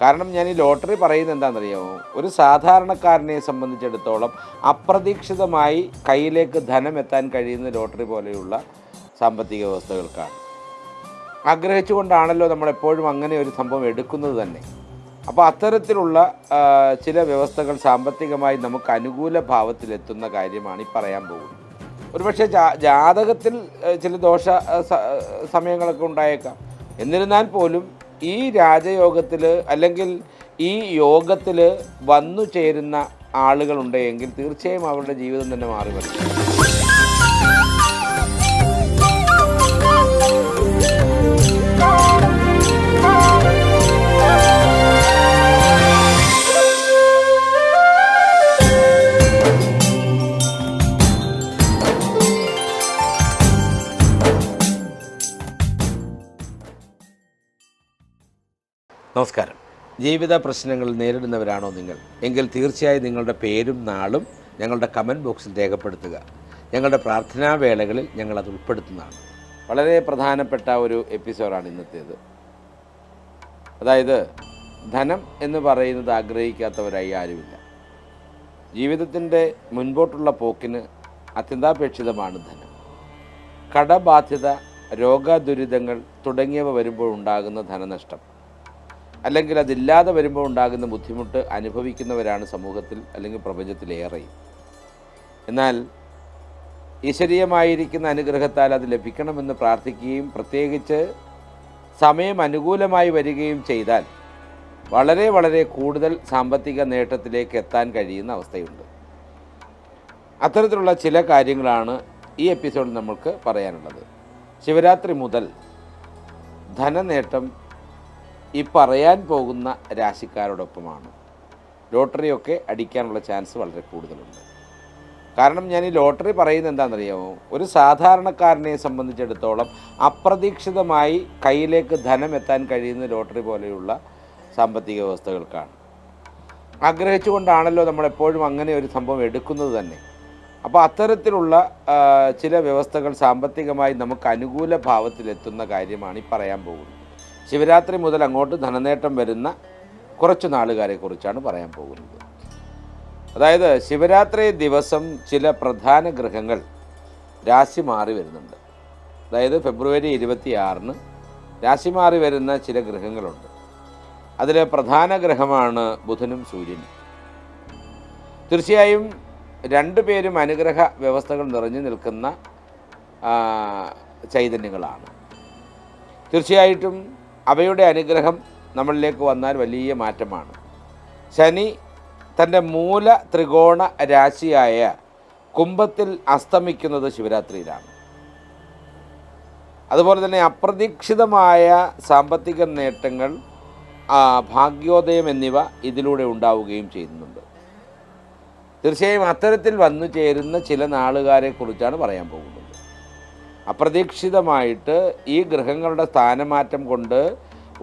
കാരണം ഞാൻ ഈ ലോട്ടറി പറയുന്നത് എന്താണെന്നറിയാമോ ഒരു സാധാരണക്കാരനെ സംബന്ധിച്ചിടത്തോളം അപ്രതീക്ഷിതമായി കയ്യിലേക്ക് ധനം എത്താൻ കഴിയുന്ന ലോട്ടറി പോലെയുള്ള സാമ്പത്തിക വ്യവസ്ഥകൾക്കാണ്. ആഗ്രഹിച്ചുകൊണ്ടാണല്ലോ നമ്മളെപ്പോഴും അങ്ങനെ ഒരു സംഭവം എടുക്കുന്നത് തന്നെ. അപ്പോൾ അത്തരത്തിലുള്ള ചില വ്യവസ്ഥകൾ സാമ്പത്തികമായി നമുക്ക് അനുകൂല ഭാവത്തിലെത്തുന്ന കാര്യമാണ് ഈ പറയാൻ പോകുന്നത്. ഒരുപക്ഷെ ജാതകത്തിൽ ചില ദോഷ സമയങ്ങളൊക്കെ ഉണ്ടായേക്കാം. എന്നിരുന്നാൽ പോലും ഈ രാജയോഗത്തിൽ അല്ലെങ്കിൽ ഈ യോഗത്തിൽ വന്നു ചേരുന്ന ആളുകളുണ്ടെങ്കിൽ തീർച്ചയായും അവരുടെ ജീവിതം തന്നെ മാറി വരും നമസ്കാരം. ജീവിത പ്രശ്നങ്ങൾ നേരിടുന്നവരാണോ നിങ്ങൾ? എങ്കിൽ തീർച്ചയായും നിങ്ങളുടെ പേരും നാളും ഞങ്ങളുടെ കമന്റ് ബോക്സിൽ രേഖപ്പെടുത്തുക. ഞങ്ങളുടെ പ്രാർത്ഥനാ വേളകളിൽ ഞങ്ങൾ അത് ഉൾപ്പെടുത്തുന്നതാണ്. വളരെ പ്രധാനപ്പെട്ട ഒരു എപ്പിസോഡാണ് ഇന്നത്തേത്. അതായത് ധനം എന്ന് പറയുന്നത് ആഗ്രഹിക്കാത്തവരായി ആരുമില്ല. ജീവിതത്തിന്റെ മുൻപോട്ടുള്ള പോക്കിന് അത്യന്താപേക്ഷിതമാണ് ധനം. കടബാധ്യത രോഗദുരിതങ്ങൾ തുടങ്ങിയവ വരുമ്പോൾ ഉണ്ടാകുന്ന ധനനഷ്ടം. അല്ലെങ്കിൽ അതില്ലാതെ വരുമ്പോൾ ഉണ്ടാകുന്ന ബുദ്ധിമുട്ട് അനുഭവിക്കുന്നവരാണ് സമൂഹത്തിൽ അല്ലെങ്കിൽ പ്രപഞ്ചത്തിലേറെയും എന്നാൽ ഈശ്വരീയമായിരിക്കുന്ന അനുഗ്രഹത്താൽ അത് ലഭിക്കണമെന്ന് പ്രാർത്ഥിക്കുകയും പ്രത്യേകിച്ച് സമയം അനുകൂലമായി വരികയും ചെയ്താൽ വളരെ വളരെ കൂടുതൽ സാമ്പത്തിക നേട്ടത്തിലേക്ക് എത്താൻ കഴിയുന്ന അവസ്ഥയുണ്ട്. അത്തരത്തിലുള്ള ചില കാര്യങ്ങളാണ് ഈ എപ്പിസോഡിൽ നമ്മൾക്ക് പറയാനുള്ളത്. ശിവരാത്രി മുതൽ ധനനേട്ടം ഈ പറയാൻ പോകുന്ന രാശിക്കാരോടൊപ്പമാണ്. ലോട്ടറിയൊക്കെ അടിക്കാനുള്ള ചാൻസ് വളരെ കൂടുതലുണ്ട്. കാരണം ഞാൻ ഈ ലോട്ടറി പറയുന്നത് എന്താണെന്നറിയാമോ? ഒരു സാധാരണക്കാരനെ സംബന്ധിച്ചിടത്തോളം അപ്രതീക്ഷിതമായി കയ്യിലേക്ക് ധനം എത്താൻ കഴിയുന്ന ലോട്ടറി പോലെയുള്ള സാമ്പത്തിക വ്യവസ്ഥകൾക്കാണ്. ആഗ്രഹിച്ചുകൊണ്ടാണല്ലോ നമ്മളെപ്പോഴും അങ്ങനെ ഒരു സംഭവം എടുക്കുന്നത് തന്നെ. അപ്പോൾ അത്തരത്തിലുള്ള ചില വ്യവസ്ഥകൾ സാമ്പത്തികമായി നമുക്ക് അനുകൂല ഭാവത്തിലെത്തുന്ന കാര്യമാണ് ഈ പറയാൻ പോകുന്നത്. ശിവരാത്രി മുതൽ അങ്ങോട്ട് ധനനേട്ടം വരുന്ന കുറച്ച് നാളുകാരെ കുറിച്ചാണ് പറയാൻ പോകുന്നത്. അതായത് ശിവരാത്രി ദിവസം ചില പ്രധാന ഗ്രഹങ്ങൾ രാശി മാറി വരുന്നുണ്ട്. അതായത് ഫെബ്രുവരി ഇരുപത്തി ആറിന് രാശി മാറി വരുന്ന ചില ഗ്രഹങ്ങളുണ്ട്. അതിലെ പ്രധാന ഗ്രഹമാണ് ബുധനും സൂര്യനും. തീർച്ചയായും രണ്ടു പേരും അനുഗ്രഹ വ്യവസ്ഥകൾ നിറഞ്ഞു നിൽക്കുന്ന ചൈതന്യങ്ങളാണ്. തീർച്ചയായിട്ടും അവയുടെ അനുഗ്രഹം നമ്മളിലേക്ക് വന്നാൽ വലിയ മാറ്റമാണ്. ശനി തന്റെ മൂല ത്രികോണ രാശിയായ കുംഭത്തിൽ അസ്തമിക്കുന്നത് ശിവരാത്രിയിലാണ്. അതുപോലെ തന്നെ അപ്രതീക്ഷിതമായ സാമ്പത്തിക നേട്ടങ്ങൾ ഭാഗ്യോദയം എന്നിവ ഇതിലൂടെ ഉണ്ടാവുകയും ചെയ്യുന്നുണ്ട്. തീർച്ചയായും അത്തരത്തിൽ വന്നു ചേരുന്ന ചില നാളുകാരെ കുറിച്ചാണ് പറയാൻ പോകുന്നത്. അപ്രതീക്ഷിതമായിട്ട് ഈ ഗ്രഹങ്ങളുടെ സ്ഥാനമാറ്റം കൊണ്ട്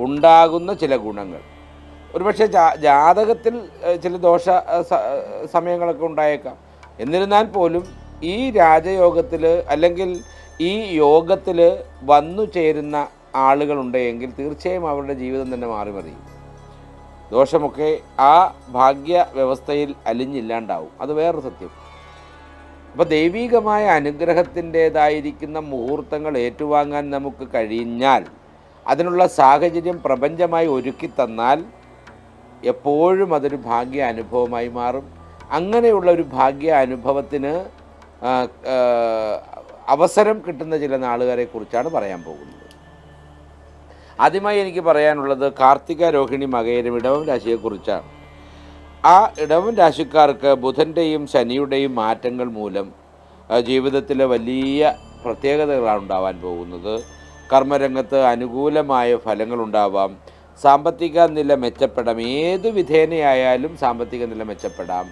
ഉണ്ടാകുന്ന ചില ഗുണങ്ങൾ. ഒരുപക്ഷെ ജാതകത്തിൽ ചില ദോഷ സമയങ്ങളൊക്കെ ഉണ്ടായേക്കാം. എന്നിരുന്നാൽ പോലും ഈ രാജയോഗത്തിൽ അല്ലെങ്കിൽ ഈ യോഗത്തിൽ വന്നു ചേരുന്ന ആളുകളുണ്ടെങ്കിൽ തീർച്ചയായും അവരുടെ ജീവിതം തന്നെ മാറി മറിയും ദോഷമൊക്കെ ആ ഭാഗ്യ വ്യവസ്ഥയിൽ അലിഞ്ഞില്ലാണ്ടാവും. അത് വേറൊരു സത്യം. അപ്പോൾ ദൈവീകമായ അനുഗ്രഹത്തിന്റേതായിരിക്കുന്ന മുഹൂർത്തങ്ങൾ ഏറ്റുവാങ്ങാൻ നമുക്ക് കഴിഞ്ഞാൽ അതിനുള്ള സാഹചര്യം പ്രപഞ്ചമായി ഒരുക്കി തന്നാൽ എപ്പോഴും അതൊരു ഭാഗ്യ അനുഭവമായി മാറും. അങ്ങനെയുള്ള ഒരു ഭാഗ്യ അനുഭവത്തിന് അവസരം കിട്ടുന്ന ചില നാളുകാരെ കുറിച്ചാണ് പറയാൻ പോകുന്നത്. ആദ്യമായി എനിക്ക് പറയാനുള്ളത് കാർത്തിക രോഹിണി മകയിലും ഇടവം രാശിയെക്കുറിച്ചാണ്. ആ ഇടവൻ രാശിക്കാർക്ക് ബുധന്റെയും ശനിയുടെയും മാറ്റങ്ങൾ മൂലം ജീവിതത്തിൽ വലിയ പ്രത്യേകതകളാണ് ഉണ്ടാവാൻ പോകുന്നത്. കർമ്മരംഗത്ത് അനുകൂലമായ ഫലങ്ങളുണ്ടാവാം സാമ്പത്തിക നില മെച്ചപ്പെടാം. ഏത് വിധേനയായാലും സാമ്പത്തിക നില മെച്ചപ്പെടാം.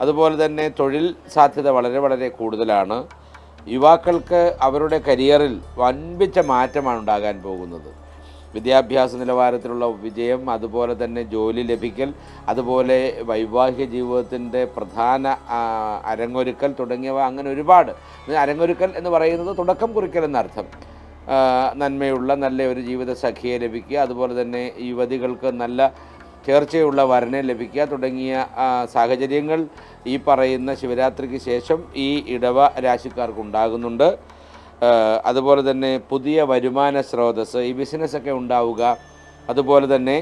അതുപോലെ തന്നെ തൊഴിൽ സാധ്യത വളരെ വളരെ കൂടുതലാണ്. യുവാക്കൾക്ക് അവരുടെ കരിയറിൽ വൻപിച്ച മാറ്റമാണ് ഉണ്ടാകാൻ പോകുന്നത്. വിദ്യാഭ്യാസ നിലവാരത്തിലുള്ള വിജയം അതുപോലെ തന്നെ ജോലി ലഭിക്കൽ അതുപോലെ വൈവാഹിക ജീവിതത്തിന്റെ പ്രധാന അരങ്ങൊരുക്കൽ തുടങ്ങിയവ അങ്ങനെ ഒരുപാട്. അരങ്ങൊരുക്കൽ എന്ന് പറയുന്നത് തുടക്കം കുറിക്കൽ എന്നർത്ഥം. നന്മയുള്ള നല്ല ഒരു ജീവിത സഖിയെ ലഭിക്കുക അതുപോലെ തന്നെ യുവതികൾക്ക് നല്ല ചേർച്ചയുള്ള വരനെ ലഭിക്കുക തുടങ്ങിയ സാഹചര്യങ്ങൾ ഈ പറയുന്ന ശിവരാത്രിക്ക് ശേഷം ഈ ഇടവ രാശിക്കാർക്ക് ഉണ്ടാകുന്നുണ്ട്. ആ, അതുപോലെ തന്നെ പുതിയ വരുമാന സ്രോതസ്സ് ഈ ബിസിനസ്സൊക്കെ ഉണ്ടാവുക. അതുപോലെ തന്നെ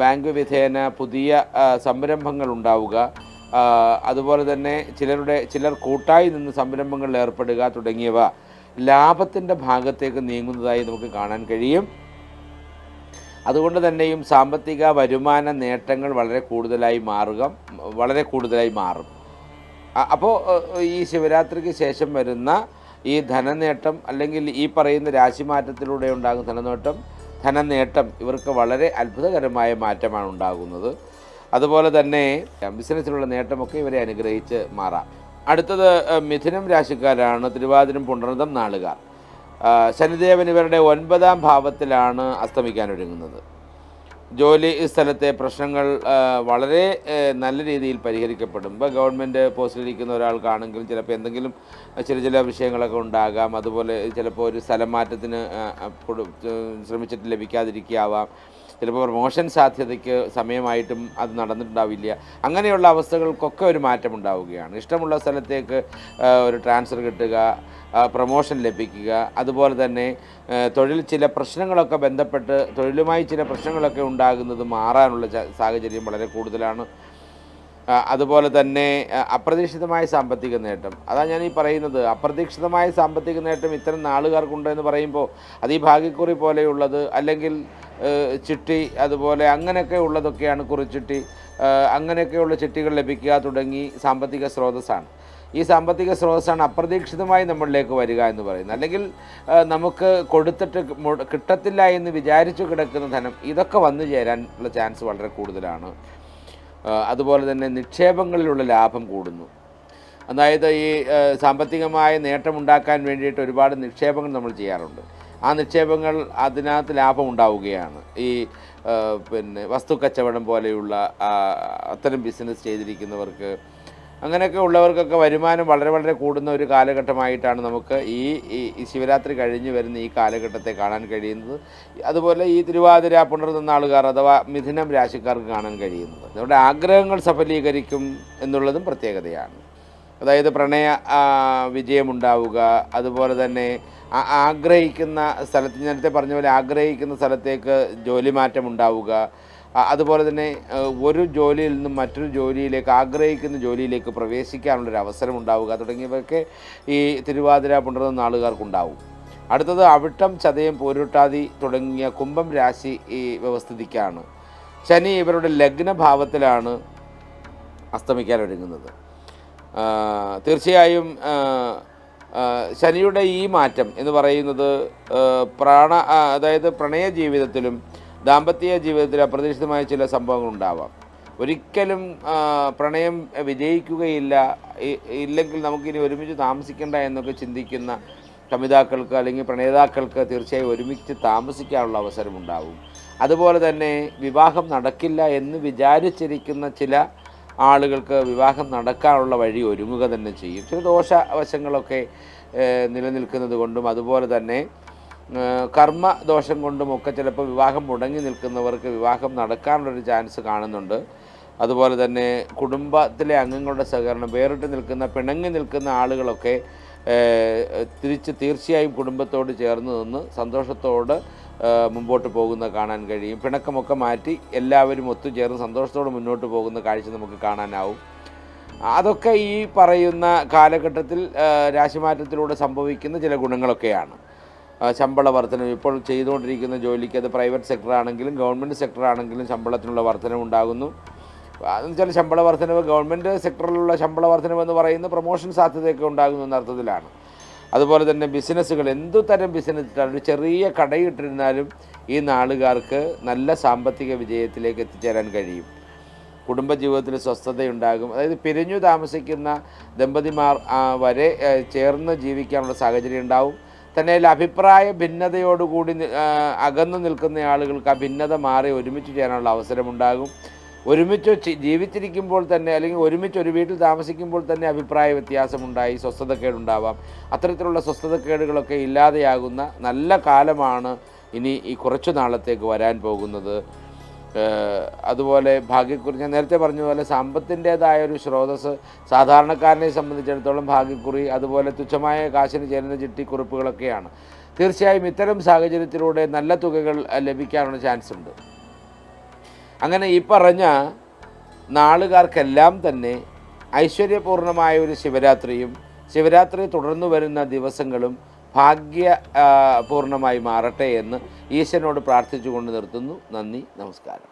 ബാങ്ക് വിധേന പുതിയ സംരംഭങ്ങൾ ഉണ്ടാവുക. അതുപോലെ തന്നെ ചിലരുടെ ചിലർ കൂട്ടായി നിന്ന് സംരംഭങ്ങളിൽ ഏർപ്പെടുക തുടങ്ങിയവ ലാഭത്തിന്റെ ഭാഗത്തേക്ക് നീങ്ങുന്നതായി നമുക്ക് കാണാൻ കഴിയും. അതുകൊണ്ട് തന്നെയും സാമ്പത്തിക വരുമാന നേട്ടങ്ങൾ വളരെ കൂടുതലായി മാറുക വളരെ കൂടുതലായി മാറും. അപ്പോൾ ഈ ശിവരാത്രിക്ക് ശേഷം വരുന്ന ഈ ധനനേട്ടം അല്ലെങ്കിൽ ഈ പറയുന്ന രാശിമാറ്റത്തിലൂടെ ഉണ്ടാകുന്ന ധനനേട്ടം ധനനേട്ടം ഇവർക്ക് വളരെ അത്ഭുതകരമായ മാറ്റമാണ് ഉണ്ടാകുന്നത്. അതുപോലെ തന്നെ ബിസിനസ്സിലുള്ള നേട്ടമൊക്കെ ഇവരെ അനുഗ്രഹിച്ച് മാറാം. അടുത്തത് മിഥുനം രാശിക്കാരാണ് തിരുവാതിരം പുണർതം നാളുകാർ. ശനിദേവൻ ഇവരുടെ ഒൻപതാം ഭാവത്തിലാണ് അസ്തമിക്കാൻ ഒരുങ്ങുന്നത്. ജോലി സ്ഥലത്തെ പ്രശ്നങ്ങൾ വളരെ നല്ല രീതിയിൽ പരിഹരിക്കപ്പെടും. ഇപ്പോൾ ഗവൺമെന്റ് പോസ്റ്റിലിരിക്കുന്ന ഒരാൾക്കാണെങ്കിലും ചിലപ്പോൾ എന്തെങ്കിലും ചില ചില വിഷയങ്ങളൊക്കെ ഉണ്ടാകാം. അതുപോലെ ചിലപ്പോൾ ഒരു സ്ഥലം മാറ്റത്തിന് ശ്രമിച്ചിട്ട് ലഭിക്കാതിരിക്കാവാം ചിലപ്പോൾ പ്രൊമോഷൻ സാധ്യതയ്ക്ക് സമയമായിട്ടും അത് നടന്നിട്ടുണ്ടാവില്ല. അങ്ങനെയുള്ള അവസ്ഥകൾക്കൊക്കെ ഒരു മാറ്റം ഉണ്ടാവുകയാണ്. ഇഷ്ടമുള്ള സ്ഥലത്തേക്ക് ഒരു ട്രാൻസ്ഫർ കിട്ടുക പ്രൊമോഷൻ ലഭിക്കുക അതുപോലെ തന്നെ തൊഴിൽ ചില പ്രശ്നങ്ങളൊക്കെ ബന്ധപ്പെട്ട് തൊഴിലുമായി ചില പ്രശ്നങ്ങളൊക്കെ ഉണ്ടാകുന്നത് മാറാനുള്ള സാഹചര്യം വളരെ കൂടുതലാണ്. അതുപോലെ തന്നെ അപ്രതീക്ഷിതമായ സാമ്പത്തിക നേട്ടം. അതാണ് ഞാൻ ഈ പറയുന്നത്. അപ്രതീക്ഷിതമായ സാമ്പത്തിക നേട്ടം ഇത്തരം നാളുകാർക്കുണ്ട് എന്ന് പറയുമ്പോൾ അത് ഈ ഭാഗ്യക്കുറി പോലെയുള്ളത് അല്ലെങ്കിൽ ചിട്ടി അതുപോലെ അങ്ങനെയൊക്കെ ഉള്ളതൊക്കെയാണ് കുറിച്ചിട്ടി. അങ്ങനെയൊക്കെയുള്ള ചിട്ടികൾ ലഭിക്കുക തുടങ്ങി സാമ്പത്തിക സ്രോതസ്സാണ്. ഈ സാമ്പത്തിക സ്രോതസ്സാണ് അപ്രതീക്ഷിതമായി നമ്മളിലേക്ക് വരിക എന്ന് പറയുന്നത്. അല്ലെങ്കിൽ നമുക്ക് കൊടുത്തിട്ട് കിട്ടത്തില്ല എന്ന് വിചാരിച്ചു കിടക്കുന്ന ധനം ഇതൊക്കെ വന്നു ചേരാനുള്ള ചാൻസ് വളരെ കൂടുതലാണ്. അതുപോലെ തന്നെ നിക്ഷേപങ്ങളിലുള്ള ലാഭം കൂടുന്നു. അതായത് ഈ സാമ്പത്തികമായ നേട്ടമുണ്ടാക്കാൻ വേണ്ടിയിട്ട് ഒരുപാട് നിക്ഷേപങ്ങൾ നമ്മൾ ചെയ്യാറുണ്ട്. ആ നിക്ഷേപങ്ങൾ അതിനകത്ത് ലാഭം ഉണ്ടാവുകയാണ് ഈ പിന്നെ വസ്തു കച്ചവടം പോലെയുള്ള അത്തരം ബിസിനസ് ചെയ്തിരിക്കുന്നവർക്ക് അങ്ങനെയൊക്കെ ഉള്ളവർക്കൊക്കെ വരുമാനം വളരെ വളരെ കൂടുന്ന ഒരു കാലഘട്ടമായിട്ടാണ് നമുക്ക് ഈ ഈ- ശിവരാത്രി കഴിഞ്ഞ് വരുന്ന ഈ കാലഘട്ടത്തെ കാണാൻ കഴിയുന്നത്. അതുപോലെ ഈ തിരുവാതിര പുണർന്ന ആളുകാർ അഥവാ മിഥുനം രാശിക്കാർക്ക് കാണാൻ കഴിയുന്നത്. അവരുടെ ആഗ്രഹങ്ങൾ സഫലീകരിക്കും എന്നുള്ളതും പ്രത്യേകതയാണ്. അതായത് പ്രണയ വിജയമുണ്ടാവുക അതുപോലെ തന്നെ ആഗ്രഹിക്കുന്ന സ്ഥലത്ത് നേരത്തെ പറഞ്ഞ പോലെ ആഗ്രഹിക്കുന്ന സ്ഥലത്തേക്ക് ജോലി മാറ്റം ഉണ്ടാവുക. അതുപോലെ തന്നെ ഒരു ജോലിയിൽ നിന്നും മറ്റൊരു ജോലിയിലേക്ക് ആഗ്രഹിക്കുന്ന ജോലിയിലേക്ക് പ്രവേശിക്കാനുള്ളൊരു അവസരം ഉണ്ടാവുക തുടങ്ങിയവയൊക്കെ ഈ തിരുവാതിര പുണർന്ന നാളുകാർക്കുണ്ടാവും. അടുത്തത് അവിട്ടം ചതയം പോരുട്ടാതി തുടങ്ങിയ കുംഭം രാശി ഈ വ്യവസ്ഥിതിക്കാണ്. ശനി ഇവരുടെ ലഗ്നഭാവത്തിലാണ് അസ്തമിക്കാൻ ഒരുങ്ങുന്നത്. തീർച്ചയായും ശനിയുടെ ഈ മാറ്റം എന്ന് പറയുന്നത് പ്രാണ അതായത് പ്രണയ ജീവിതത്തിലും ദാമ്പത്യ ജീവിതത്തിലും അപ്രതീക്ഷിതമായ ചില സംഭവങ്ങൾ ഉണ്ടാവാം. ഒരിക്കലും പ്രണയം വിജയിക്കുകയില്ല ഇല്ലെങ്കിൽ നമുക്കിനി ഒരുമിച്ച് താമസിക്കേണ്ട എന്നൊക്കെ ചിന്തിക്കുന്ന കമിതാക്കൾക്ക് അല്ലെങ്കിൽ പ്രണേതാക്കൾക്ക് തീർച്ചയായും ഒരുമിച്ച് താമസിക്കാനുള്ള അവസരമുണ്ടാവും. അതുപോലെ തന്നെ വിവാഹം നടക്കില്ല എന്ന് വിചാരിച്ചിരിക്കുന്ന ചില ആളുകൾക്ക് വിവാഹം നടക്കാനുള്ള വഴി ഒരുങ്ങുക തന്നെ ചെയ്യും. ചില ദോഷവശങ്ങളൊക്കെ നിലനിൽക്കുന്നത് കൊണ്ടും അതുപോലെ തന്നെ കർമ്മ ദോഷം കൊണ്ടുമൊക്കെ ചിലപ്പോൾ വിവാഹം മുടങ്ങി നിൽക്കുന്നവർക്ക് വിവാഹം നടക്കാനുള്ളൊരു ചാൻസ് കാണുന്നുണ്ട്. അതുപോലെ തന്നെ കുടുംബത്തിലെ അംഗങ്ങളുടെ സഹകരണം വേറിട്ട് നിൽക്കുന്ന പിണങ്ങി നിൽക്കുന്ന ആളുകളൊക്കെ തിരിച്ച് തീർച്ചയായും കുടുംബത്തോട് ചേർന്ന് നിന്ന് സന്തോഷത്തോട് മുമ്പോട്ട് പോകുന്ന കാണാൻ കഴിയും. പിണക്കമൊക്കെ മാറ്റി എല്ലാവരും ഒത്തുചേർന്ന് സന്തോഷത്തോടെ മുന്നോട്ട് പോകുന്ന കാഴ്ച നമുക്ക് കാണാനാവും. അതൊക്കെ ഈ പറയുന്ന കാലഘട്ടത്തിൽ രാശിമാറ്റത്തിലൂടെ സംഭവിക്കുന്ന ചില ഗുണങ്ങളൊക്കെയാണ്. ശമ്പള വർധനം. ഇപ്പോൾ ചെയ്തുകൊണ്ടിരിക്കുന്ന ജോലിക്ക് അത് പ്രൈവറ്റ് സെക്ടർ ആണെങ്കിലും ഗവൺമെന്റ് സെക്ടർ ആണെങ്കിലും ശമ്പളത്തിനുള്ള വർധനം ഉണ്ടാകുന്നു. അതെന്ന് വെച്ചാൽ ശമ്പള വർധനവ് ഗവൺമെന്റ് സെക്ടറിലുള്ള ശമ്പള വർധനവ് എന്ന് പറയുന്ന പ്രൊമോഷൻ സാധ്യതയൊക്കെ ഉണ്ടാകുന്നു എന്ന അർത്ഥത്തിലാണ് അതുപോലെ തന്നെ ബിസിനസ്സുകൾ എന്തു തരം ബിസിനസ് ഇട്ടാലും ചെറിയ കടയിട്ടിരുന്നാലും ഈ നാളുകാർക്ക് നല്ല സാമ്പത്തിക വിജയത്തിലേക്ക് എത്തിച്ചേരാൻ കഴിയും. കുടുംബജീവിതത്തിൽ സ്വസ്ഥതയുണ്ടാകും. അതായത് പിരിഞ്ഞു താമസിക്കുന്ന ദമ്പതിമാർ വരെ ചേർന്ന് ജീവിക്കാനുള്ള സാഹചര്യം ഉണ്ടാവും. തന്നെ അഭിപ്രായ ഭിന്നതയോടുകൂടി അകന്നു നിൽക്കുന്ന ആളുകൾക്ക് ആ ഭിന്നത മാറി ഒരുമിച്ച് ചെയ്യാനുള്ള അവസരമുണ്ടാകും. ഒരുമിച്ച് ജീവിച്ചിരിക്കുമ്പോൾ തന്നെ അല്ലെങ്കിൽ ഒരുമിച്ച് ഒരു വീട്ടിൽ താമസിക്കുമ്പോൾ തന്നെ അഭിപ്രായ വ്യത്യാസമുണ്ടായി സ്വസ്ഥതക്കേടുണ്ടാവാം. അത്തരത്തിലുള്ള സ്വസ്ഥതക്കേടുകളൊക്കെ ഇല്ലാതെയാകുന്ന നല്ല കാലമാണ് ഇനി ഈ കുറച്ചു നാളത്തേക്ക് വരാൻ പോകുന്നത്. അതുപോലെ ഭാഗ്യക്കുറി ഞാൻ നേരത്തെ പറഞ്ഞതുപോലെ പോലെ സമ്പത്തിന്റേതായ ഒരു സ്രോതസ് സാധാരണക്കാരനെ സംബന്ധിച്ചിടത്തോളം ഭാഗ്യക്കുറി അതുപോലെ തുച്ഛമായ കാശിന് ചേരുന്ന ചിട്ടിക്കുറിപ്പുകളൊക്കെയാണ്. തീർച്ചയായും ഇത്തരം സാഹചര്യത്തിലൂടെ നല്ല തുകകൾ ലഭിക്കാനുള്ള ചാൻസ് ഉണ്ട് അങ്ങനെ ഈ പറഞ്ഞ നാളുകാർക്കെല്ലാം തന്നെ ഐശ്വര്യപൂർണമായ ഒരു ശിവരാത്രിയും ശിവരാത്രി തുടർന്നു വരുന്ന ദിവസങ്ങളും ഭാഗ്യ പൂർണമായി മാറട്ടെ എന്ന് ഈശ്വരനോട് പ്രാർത്ഥിച്ചുകൊണ്ട് നിർത്തുന്നു. നന്ദി നമസ്കാരം.